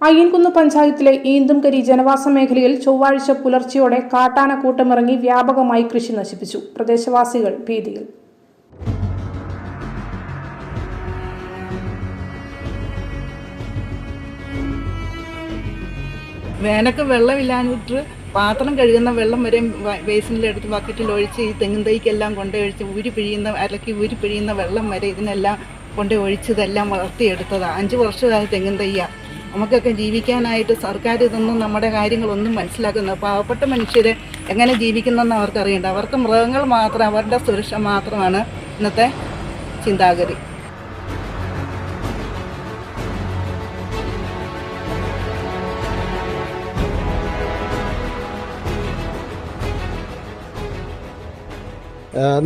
അയ്യൻകുന്ന് പഞ്ചായത്തിലെ ഈന്തുംകരി ജനവാസ മേഖലയിൽ ചൊവ്വാഴ്ച പുലർച്ചയോടെ കാട്ടാന കൂട്ടമിറങ്ങി വ്യാപകമായി കൃഷി നശിപ്പിച്ചു. പ്രദേശവാസികൾ ഭീതിയിൽ. വേനക്ക് വെള്ളമില്ലാഞ്ഞിട്ട് പാത്രം കഴുകുന്ന വെള്ളം വരെ ബേസിനിലെടുത്ത് ബക്കറ്റിൽ ഒഴിച്ച് ഈ തെങ്ങും തൈക്കെല്ലാം കൊണ്ടൊഴിച്ച് ഊരി പിഴിയുന്ന അലക്കി ഊരി പിഴിയുന്ന വെള്ളം വരെ ഇതിനെല്ലാം കൊണ്ട് ഒഴിച്ചതെല്ലാം വളർത്തിയെടുത്തതാണ് അഞ്ച് വർഷമായി തെങ്ങും തയ്യ നമുക്കൊക്കെ ജീവിക്കാനായിട്ട് സർക്കാർ ഇതൊന്നും നമ്മുടെ കാര്യങ്ങളൊന്നും മനസ്സിലാക്കുന്നു പാവപ്പെട്ട മനുഷ്യർ എങ്ങനെ ജീവിക്കുന്നെന്ന് അവർക്കറിയണ്ട. അവർക്ക് മൃഗങ്ങൾ മാത്രം അവരുടെ സുരക്ഷ മാത്രമാണ് ഇന്നത്തെ ചിന്താഗതി.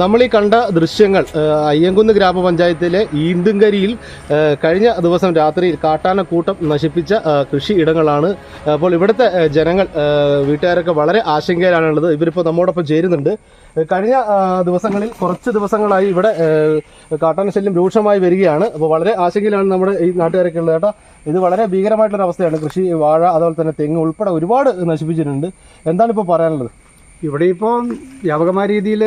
നമ്മൾ ഈ കണ്ട ദൃശ്യങ്ങൾ അയ്യങ്കുന്ന് ഗ്രാമപഞ്ചായത്തിലെ ഈന്തുങ്കരിയിൽ കഴിഞ്ഞ ദിവസം രാത്രിയിൽ കാട്ടാനക്കൂട്ടം നശിപ്പിച്ച കൃഷി ഇടങ്ങളാണ്. അപ്പോൾ ഇവിടുത്തെ ജനങ്ങൾ വീട്ടുകാരൊക്കെ വളരെ ആശങ്കയിലാണുള്ളത്. ഇവരിപ്പോൾ നമ്മോടൊപ്പം ചേരുന്നുണ്ട്. കഴിഞ്ഞ ദിവസങ്ങളിൽ കുറച്ച് ദിവസങ്ങളായി ഇവിടെ കാട്ടാനശല്യം കാട്ടാന ശല്യം രൂക്ഷമായി വരികയാണ്. അപ്പോൾ വളരെ ആശങ്കയിലാണ് നമ്മുടെ ഈ നാട്ടുകാരൊക്കെ ഉള്ളത്. കേട്ടോ ഇത് വളരെ ഭീകരമായിട്ടുള്ള അവസ്ഥയാണ്. കൃഷി വാഴ അതുപോലെ തന്നെ തെങ്ങ് ഉൾപ്പെടെ ഒരുപാട് നശിപ്പിച്ചിട്ടുണ്ട്. എന്താണ് ഇപ്പോൾ പറയാനുള്ളത്? ഇവിടെ ഇപ്പോൾ വ്യാപകമായ രീതിയിൽ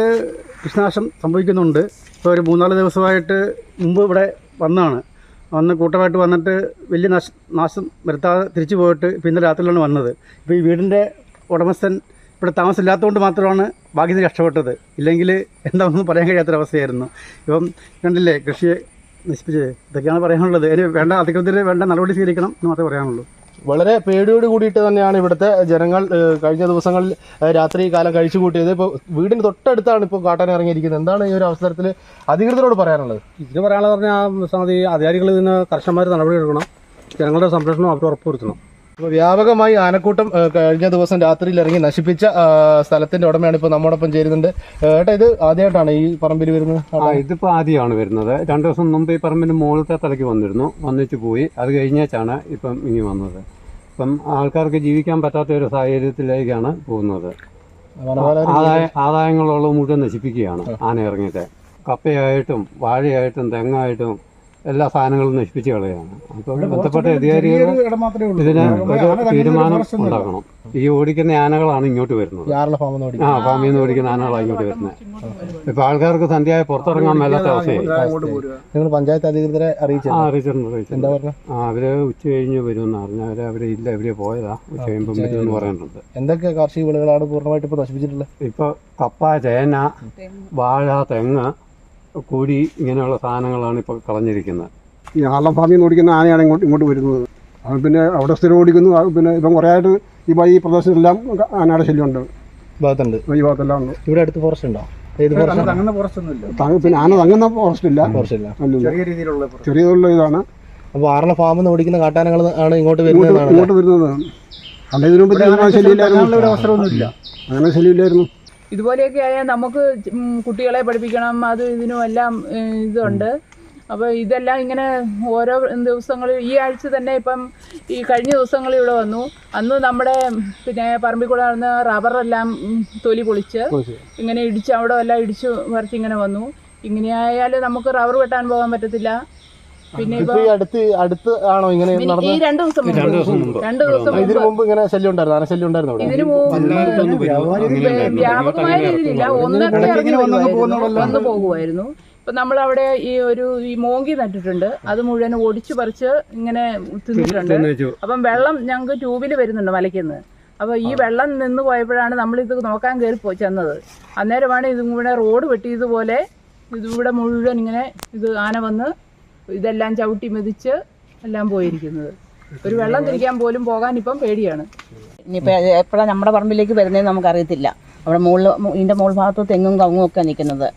കൃഷിനാശം സംഭവിക്കുന്നുണ്ട്. ഇപ്പോൾ ഒരു മൂന്നാൽ ദിവസമായിട്ട് മുമ്പ് ഇവിടെ വന്നാണ്. വന്ന് കൂട്ടമായിട്ട് വന്നിട്ട് വലിയ നാശ നാശം വരുത്താതെ തിരിച്ചു പോയിട്ട് ഇപ്പോൾ ഇന്നലെ രാത്രിയിലാണ് വന്നത്. ഇപ്പോൾ ഈ വീടിന്റെ ഉടമസ്ഥൻ ഇവിടെ താമസമില്ലാത്തതുകൊണ്ട് മാത്രമാണ് ഭാഗ്യത്തിന് രക്ഷപ്പെട്ടത്. ഇല്ലെങ്കിൽ എന്താണെന്ന് പറയാൻ കഴിയാത്തൊരവസ്ഥയായിരുന്നു. ഇപ്പം കണ്ടില്ലേ കൃഷിയെ നശിപ്പിച്ചത് ഇതൊക്കെയാണ് പറയാനുള്ളത്. അതിന് വേണ്ട അധികൃതർ വേണ്ട നടപടി സ്വീകരിക്കണം എന്ന് മാത്രമേ പറയാനുള്ളൂ. വളരെ പേടിയോട് കൂടിയിട്ട് തന്നെയാണ് ഇവിടുത്തെ ജനങ്ങൾ കഴിഞ്ഞ ദിവസങ്ങളിൽ രാത്രി കാലം കഴിച്ചു കൂട്ടിയത്. ഇപ്പോൾ വീടിന് തൊട്ടടുത്താണ് ഇപ്പോൾ കാട്ടാൻ ഇറങ്ങിയിരിക്കുന്നത്. എന്താണ് ഈ ഒരു അവസരത്തിൽ അധികൃതരോട് പറയാനുള്ളത്? ഇതിന് പറയാനുള്ളത് പറഞ്ഞാൽ സംഗതി അധികാരികൾ ഇതിന് കർശനമായ നടപടി എടുക്കണം. ജനങ്ങളുടെ സംരക്ഷണം അവർ ഉറപ്പുവരുത്തണം. ഇപ്പോൾ വ്യാപകമായി ആനക്കൂട്ടം കഴിഞ്ഞ ദിവസം രാത്രിയിൽ ഇറങ്ങി നശിപ്പിച്ച സ്ഥലത്തിന്റെ സ്ഥലത്തിന്റെ ഉടമയാണ് ഇപ്പോൾ നമ്മോടൊപ്പം ചേരുന്നുണ്ട്. ഏട്ടാ ഇത് ആദ്യമായിട്ടാണ് ഈ പറമ്പിൽ വരുന്നത്? ആ ഇതിപ്പോൾ ആദ്യമാണ് വരുന്നത്. രണ്ട് ദിവസം മുമ്പ് ഈ പറമ്പിന്റെ മുകളിലത്തെ തലയ്ക്ക് വന്നിരുന്നു. വന്നിട്ട് പോയി. അത് കഴിഞ്ഞേച്ചാണ് ഇപ്പം ഇനി വന്നത്. ഇപ്പം ആൾക്കാർക്ക് ജീവിക്കാൻ പറ്റാത്ത ഒരു സാഹചര്യത്തിലേക്കാണ് പോകുന്നത്. ആദായ ആദായങ്ങളുള്ള മുഴുവൻ നശിപ്പിക്കുകയാണ് ആന ഇറങ്ങിയിട്ട്. കപ്പയായിട്ടും വാഴയായിട്ടും തെങ്ങായിട്ടും എല്ലാ സാധനങ്ങളും നശിപ്പിച്ച് കളയാണ്. അപ്പോൾ ബന്ധപ്പെട്ട അധികാരികൾ ഇതിന് ഒരു തീരുമാനം ഉണ്ടാക്കണം. ഈ ഓടിക്കുന്ന ആനകളാണ് ഇങ്ങോട്ട് വരുന്നത്. ആ ഫാമിൽ നിന്ന് ഓടിക്കുന്ന ആനകളാണ് ഇങ്ങോട്ട് വരുന്നത്. ഇപ്പൊ ആൾക്കാർക്ക് സന്ധ്യയായ പുറത്തിറങ്ങാൻ മേലാത്ത അവസ്ഥയായി. പഞ്ചായത്ത് അധികൃതരെ അറിയിച്ചു? ആ അറിയിച്ചിട്ടുണ്ട് ആ അവർ ഉച്ച കഴിഞ്ഞ് വരുമെന്ന് അറിഞ്ഞ അവർ അവർ ഇല്ല അവർ പോയതാ. ഉച്ച കഴിയുമ്പോൾ വരുമെന്ന് പറയുന്നുണ്ട് എന്തൊക്കെ കാർഷിക വിളകളാണ് പൂർണമായിട്ട് ഇപ്പൊ നശിപ്പിച്ചിട്ടുള്ളത്? ഇപ്പൊ കപ്പ ചേന വാഴ തെങ്ങ് കൊടി ഇങ്ങനെയുള്ള സാധനങ്ങളാണ് ഇപ്പൊ കളഞ്ഞിരിക്കുന്നത്. ഈ ആളം ഫാമിൽ നിന്ന് ഓടിക്കുന്ന ആനയാണ് ഇങ്ങോട്ട് ഇങ്ങോട്ട് വരുന്നത്. അത് പിന്നെ അവിടെ സ്ഥിരം ഓടിക്കുന്നു. അത് പിന്നെ ഇപ്പം കുറേ ആയിട്ട് ഈ വ- ഈ പ്രദേശത്തെല്ലാം ആനയുടെ ശല്യമുണ്ട്. ഭാഗത്തുണ്ട്. ഈ ഭാഗത്തെല്ലാം ഉണ്ട്. ഇവിടെ അടുത്ത് ഫോറസ്റ്റ് ഉണ്ടോ? ഫോറസ്റ്റ് ഫോറസ്റ്റൊന്നുമില്ല പിന്നെ ആന തങ്ങുന്ന ഫോറസ്റ്റ് ഇല്ല. ഫോറസ്റ്റ് ഇല്ല. ചെറിയ രീതിയിലുള്ള ഇതാണ്. അപ്പോൾ ആറിലെ ഫാമിൽ നിന്ന് ഓടിക്കുന്ന കാട്ടാനകൾ ആണ് ഇങ്ങോട്ട് വരുന്നത് ഇങ്ങോട്ട് വരുന്നത്. അല്ല ഇതിനു മുമ്പ് അങ്ങനെ ശല്യമില്ലായിരുന്നു. അങ്ങനെ ശല്യമില്ലായിരുന്നു. ഇതുപോലെയൊക്കെ ആയാൽ നമുക്ക് കുട്ടികളെ പഠിപ്പിക്കണം അത് ഇതിനും എല്ലാം ഇതുണ്ട്. അപ്പോൾ ഇതെല്ലാം ഇങ്ങനെ ഓരോ ദിവസങ്ങളിൽ ഈ ആഴ്ച തന്നെ ഇപ്പം ഈ കഴിഞ്ഞ ദിവസങ്ങളിൽ ഇവിടെ വന്നു. അന്ന് നമ്മുടെ പിന്നെ പറമ്പിൽ കൂടെ നടന്ന റബ്ബറെല്ലാം തൊലി പൊളിച്ച് ഇങ്ങനെ ഇടിച്ച് അവിടെ എല്ലാം ഇടിച്ച് മറിച്ച് ഇങ്ങനെ വന്നു. ഇങ്ങനെ ആയാൽ നമുക്ക് റബ്ബർ വെട്ടാൻ പോകാൻ പറ്റത്തില്ല. പിന്നെ ഇപ്പൊ ഇപ്പം ഈ അടുത്ത് അടുത്ത് ആണോ ഇങ്ങനെ ഈ നടന്നത് രണ്ട് ദിവസം രണ്ട് ദിവസം മുമ്പ്. മുമ്പ്. ഇതിനു മുമ്പ്. മുമ്പ് ഇങ്ങനെ ശല്യം ഉണ്ടായിരുന്നു. ആന ശല്യം ഉണ്ടായിരുന്നു അവിടെ. ഇതിനു മുമ്പ് വ്യാപകമായ രീതിയിലില്ല. ഒന്നൊക്കെ ഇറങ്ങി വരുമായിരുന്നു വന്നു പോകുമായിരുന്നു. ഇപ്പൊ നമ്മളവിടെ ഈ ഒരു ഈ മോങ്കി നട്ടിട്ടുണ്ട്. അത് മുഴുവൻ ഒടിച്ചു പറിച്ച് ഇങ്ങനെ തിന്നിട്ടുണ്ട്. അപ്പം വെള്ളം ഞങ്ങൾക്ക് ട്യൂബിൽ വരുന്നുണ്ട് മലയ്ക്കുന്ന് അപ്പൊ ഈ വെള്ളം നിന്ന് പോയപ്പോഴാണ് നമ്മൾ ഇത് നോക്കാൻ കയറി പോയി ചെന്നത്. അന്നേരമാണ് ഇതും കൂടെ റോഡ് വെട്ടിയതുപോലെ ഇതിവിടെ മുഴുവൻ ഇങ്ങനെ ഇത് ആന വന്ന് ഇതെല്ലാം ചവിട്ടി മെതിച്ച് എല്ലാം പോയിരിക്കുന്നത്. ഒരു വെള്ളം തിരിക്കാൻ പോലും പോകാൻ ഇപ്പം പേടിയാണ്. ഇനിയിപ്പോൾ എപ്പോഴാണ് നമ്മുടെ പറമ്പിലേക്ക് വരുന്നതെന്ന് നമുക്കറിയത്തില്ല. അവിടെ മുകളിൽ ഇതിന്റെ മുകൾ ഭാഗത്ത് തെങ്ങും കവുങ്ങും ഒക്കെ നിൽക്കുന്നത്.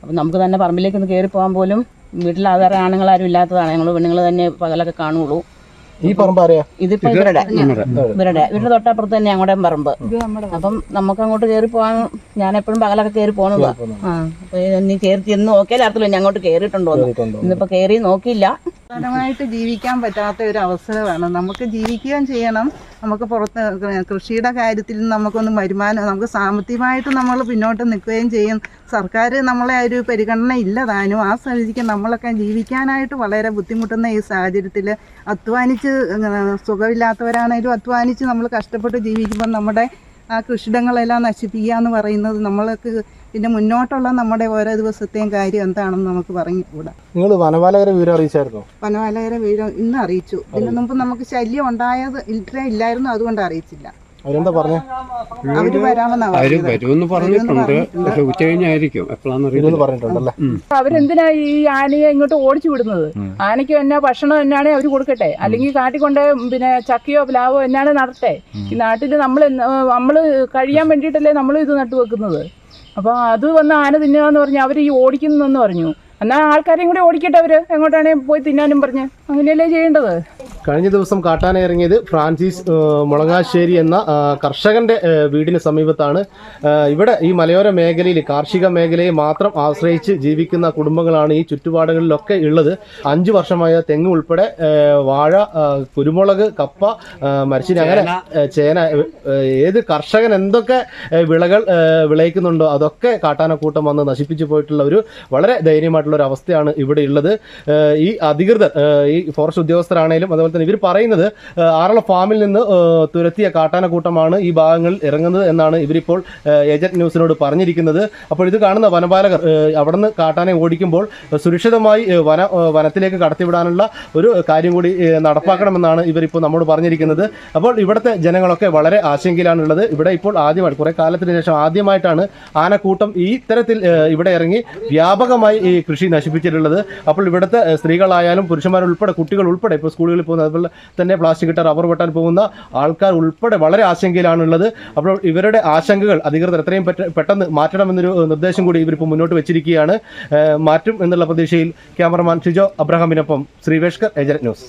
അപ്പം നമുക്ക് തന്നെ പറമ്പിലേക്ക് ഒന്ന് കയറി പോകാൻ പോലും വീട്ടിൽ വേറെ ആണുങ്ങളാരും ഇല്ലാത്തതാണ്. ഞങ്ങൾ പെണ്ണുങ്ങൾ തന്നെ പകലൊക്കെ കാണുള്ളൂ. ഈ പറമ്പ് അറിയാ ഇതിപ്പോൾ ഇവരുടെ. ഇവരുടെ. ഇവരുടെ. തൊട്ടപ്പുറത്ത് തന്നെ ഞങ്ങളുടെ പറമ്പ്. അപ്പം നമുക്ക് അങ്ങോട്ട് കയറി പോകാൻ ഞാൻ എപ്പോഴും പകലൊക്കെ കയറി പോകുന്നതാ ആ അപ്പോൾ ഇനി കയറി ചെന്ന് നോക്കിയാൽ അറിയത്തില്ല ഞാൻ അങ്ങോട്ട് കയറിയിട്ടുണ്ടോ ഇന്നിപ്പോ കയറി നോക്കിയില്ല. സ്ഥലമായിട്ട് ജീവിക്കാൻ പറ്റാത്ത ഒരു അവസരമാണ്. നമുക്ക് ജീവിക്കുകയും ചെയ്യണം. നമുക്ക് പുറത്ത് കൃഷിയുടെ കാര്യത്തിൽ നമുക്കൊന്ന് വരുമാനം നമുക്ക് സാമ്പത്തികമായിട്ട് നമ്മൾ പിന്നോട്ട് നിൽക്കുകയും ചെയ്യും. സർക്കാർ നമ്മളെ ഒരു പരിഗണന ഇല്ല താനും. ആ സ്ഥിതിക്ക് നമ്മളൊക്കെ ജീവിക്കാനായിട്ട് വളരെ ബുദ്ധിമുട്ടുന്ന ഈ സാഹചര്യത്തിൽ അധ്വാനിച്ച് സുഖമില്ലാത്തവരാണെങ്കിലും അധ്വാനിച്ച് നമ്മൾ കഷ്ടപ്പെട്ട് ജീവിക്കുമ്പോൾ നമ്മുടെ ആ കൃഷിയിടങ്ങളെല്ലാം നശിപ്പിക്കുക എന്ന് പറയുന്നത് നമ്മൾക്ക് പിന്നെ മുന്നോട്ടുള്ള നമ്മുടെ ഓരോ ദിവസത്തെയും കാര്യം എന്താണെന്ന് നമുക്ക് പറഞ്ഞുകൂടാ. നിങ്ങൾ വനപാലകരെ വിവരം അറിയിച്ചായിരുന്നോ? വനപാലകരെ വിവരം ഇന്ന് അറിയിച്ചു. ഇതിനു മുമ്പ് നമുക്ക് ശല്യം ഉണ്ടായത് ഇത്ര ഇല്ലായിരുന്നു അതുകൊണ്ട് അറിയിച്ചില്ല. അവരെന്താ പറഞ്ഞേ? അവർ വരാമെന്നാ അവർ പറഞ്ഞത്. വരുമെന്ന് പറഞ്ഞിട്ടുണ്ട്. പക്ഷെ ഉച്ച കഴിഞ്ഞായിരിക്കും. പറഞ്ഞിട്ടുണ്ടല്ലേ? അവരെന്തിനാ ഈ ആനയെ ഇങ്ങോട്ട് ഓടിച്ചു വിടുന്നത്? ആനയ്ക്ക് എന്നാ ഭക്ഷണം എന്നാണെ അവർ കൊടുക്കട്ടെ? അല്ലെങ്കിൽ കാട്ടിക്കൊണ്ട് പിന്നെ ചക്കയോ പ്ലാവോ എന്നാണ് നടട്ടെ ഈ നാട്ടിൽ നമ്മൾ നമ്മൾ കഴിയാൻ വേണ്ടിട്ടല്ലേ നമ്മൾ ഇത് നട്ടു വെക്കുന്നത് അപ്പോൾ അത് വന്ന് ആന തിന്നുകയെന്ന് പറഞ്ഞ് അവർ ഈ ഓടിക്കുന്നതെന്ന് പറഞ്ഞു. എന്നാൽ ആൾക്കാരെയും കൂടി ഓടിക്കട്ടെ അവർ എങ്ങോട്ടാണെങ്കിൽ പോയി തിന്നാനും പറഞ്ഞ്. അങ്ങനെയല്ലേ ചെയ്യേണ്ടത്? കഴിഞ്ഞ ദിവസം കാട്ടാന ഇറങ്ങിയത് ഫ്രാൻസിസ് മുളങ്ങാശ്ശേരി എന്ന കർഷകന്റെ വീടിന് സമീപത്താണ്. ഇവിടെ ഈ മലയോര മേഖലയിൽ കാർഷിക മേഖലയെ മാത്രം ആശ്രയിച്ച് ജീവിക്കുന്ന കുടുംബങ്ങളാണ് ഈ ചുറ്റുപാടുകളിലൊക്കെ ഉള്ളത്. അഞ്ചു വർഷമായ തെങ്ങ് ഉൾപ്പെടെ വാഴ കുരുമുളക് കപ്പ ആ, അങ്ങനെ ചേന. ഏത് കർഷകൻ എന്തൊക്കെ വിളകൾ വിളയിക്കുന്നുണ്ടോ അതൊക്കെ കാട്ടാനക്കൂട്ടം വന്ന് നശിപ്പിച്ചു പോയിട്ടുള്ള ഒരു വളരെ ദയനീയമായിട്ടുള്ള ഒരു അവസ്ഥയാണ് ഇവിടെ ഉള്ളത്. ഈ അധികൃതർ ഈ ഫോറസ്റ്റ് ഉദ്യോഗസ്ഥരാണേലും അതുപോലെ തന്നെ ഇവർ പറയുന്നത് ആറള ഫാമിൽ നിന്ന് തുരത്തിയ കാട്ടാനക്കൂട്ടമാണ് ഈ ഭാഗങ്ങളിൽ ഇറങ്ങുന്നത് എന്നാണ് ഇവരിപ്പോൾ ഏജന്റ് ന്യൂസിനോട് പറഞ്ഞിരിക്കുന്നത്. അപ്പോൾ ഇത് കാണുന്ന വനപാലകർ അവിടുന്ന് കാട്ടാനെ ഓടിക്കുമ്പോൾ സുരക്ഷിതമായി വന വനത്തിലേക്ക് കടത്തിവിടാനുള്ള ഒരു കാര്യം കൂടി നടപ്പാക്കണമെന്നാണ് ഇവരിപ്പോൾ നമ്മോട് പറഞ്ഞിരിക്കുന്നത്. അപ്പോൾ ഇവിടുത്തെ ജനങ്ങളൊക്കെ വളരെ ആശങ്കയിലാണുള്ളത്. ഇവിടെ ഇപ്പോൾ ആദ്യമായിട്ട് കുറേ കാലത്തിന് ശേഷം ആദ്യമായിട്ടാണ് ആനക്കൂട്ടം ഈ ഇത്തരത്തിൽ ഇവിടെ ഇറങ്ങി വ്യാപകമായി ഈ കൃഷി നശിപ്പിച്ചിട്ടുള്ളത്. അപ്പോൾ ഇവിടുത്തെ സ്ത്രീകളായാലും പുരുഷന്മാരുൾപ്പെടെ കുട്ടികൾ ഉൾപ്പെടെ ഇപ്പോൾ സ്കൂളുകളിൽ പോകുന്ന അതുപോലെ തന്നെ പ്ലാസ്റ്റിക് ഇട്ട റബ്ബർ വെട്ടാൻ പോകുന്ന ആൾക്കാർ ഉൾപ്പെടെ വളരെ ആശങ്കയിലാണുള്ളത്. അപ്പോൾ ഇവരുടെ ആശങ്കകൾ അധികൃതർ എത്രയും പെട്ടെന്ന് മാറ്റണമെന്നൊരു നിർദ്ദേശം കൂടി ഇവരിപ്പോൾ മുന്നോട്ട് വെച്ചിരിക്കുകയാണ്. മാറ്റും എന്നുള്ള പ്രതീക്ഷയിൽ ക്യാമറമാൻ ഷിജോ അബ്രഹാമിനൊപ്പം ശ്രീവേഷ്കർ ഏജന്റ് ന്യൂസ്.